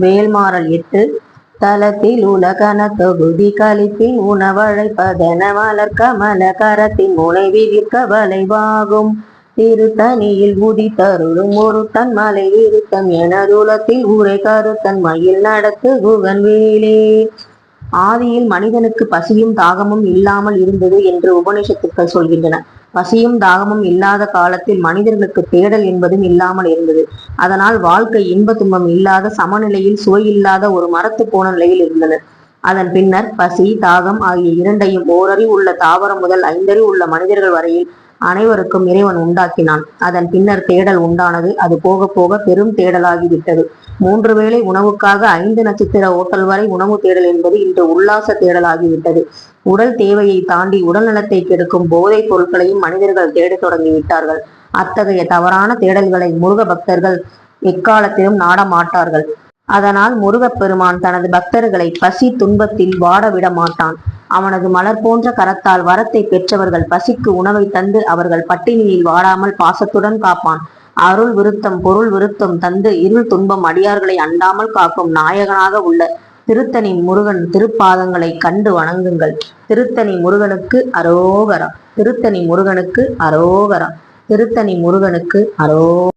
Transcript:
வேல்மாறல் எட்டு தலத்தில் உலகன தொகுதி கழிப்பின் உணவழைப்பதன மலர் கமல கரத்தின் முனைவி விற்க வளைவாகும் திருத்தணியில் உதி தருளும் ஒரு தன் மலை விருத்தம் எனதுலத்தில் உரை கருத்தன் மயில் நடத்து குகன் வேலே. ஆதியில் மனிதனுக்கு பசியும் தாகமும் இல்லாமல் இருந்தது என்று உபநிஷத்துக்கள் சொல்கின்றன. பசியும் தாகமும் இல்லாத காலத்தில் மனிதர்களுக்கு தேடல் என்பதும் இல்லாமல் இருந்தது. அதனால் வாழ்க்கை இன்ப துன்பம் இல்லாத சமநிலையில் சுவையில்லாத ஒரு மரத்து போன நிலையில் இருந்தது அதன் பின்னர் பசி தாகம் ஆகிய இரண்டையும் ஓரறிவு உள்ள தாவரம் முதல் ஐந்தறிவு உள்ள மனிதர்கள் வரையில் அனைவருக்கும் இறைவன் உண்டாக்கினான். அதன் பின்னர் தேடல் உண்டானது. அது போக போக பெரும் தேடலாகிவிட்டது மூன்று வேளை உணவுக்காக ஐந்து நட்சத்திர ஓட்டல் வரை உணவு தேடல் என்பது இன்று உல்லாச தேடலாகிவிட்டது. உடல் தேவையை தாண்டி உடல் நலத்தை கெடுக்கும் போதைப் பொருட்களையும் மனிதர்கள் தேடத் தொடங்கிவிட்டார்கள். அத்தகைய தவறான தேடல்களை முருக பக்தர்கள் எக்காலத்திலும் நாட மாட்டார்கள். அதனால் முருகப்பெருமான் தனது பக்தர்களை பசி துன்பத்தில் வாட விட மாட்டான். அவனது மலர் போன்ற கரத்தால் வரத்தை பெற்றவர்கள் பசிக்கு உணவை தந்து அவர்கள் பட்டினியில் வாடாமல் பாசத்துடன் காப்பான். அருள் விருத்தம் பொருள் விருத்தம் தந்து இருள் துன்பம் அடியார்களை அண்டாமல் காக்கும் நாயகனாக உள்ள திருத்தணி முருகன் திருப்பாதங்களை கண்டு வணங்குங்கள். திருத்தணி முருகனுக்கு அரோகரம். திருத்தணி முருகனுக்கு அரோகரம். திருத்தணி முருகனுக்கு அரோ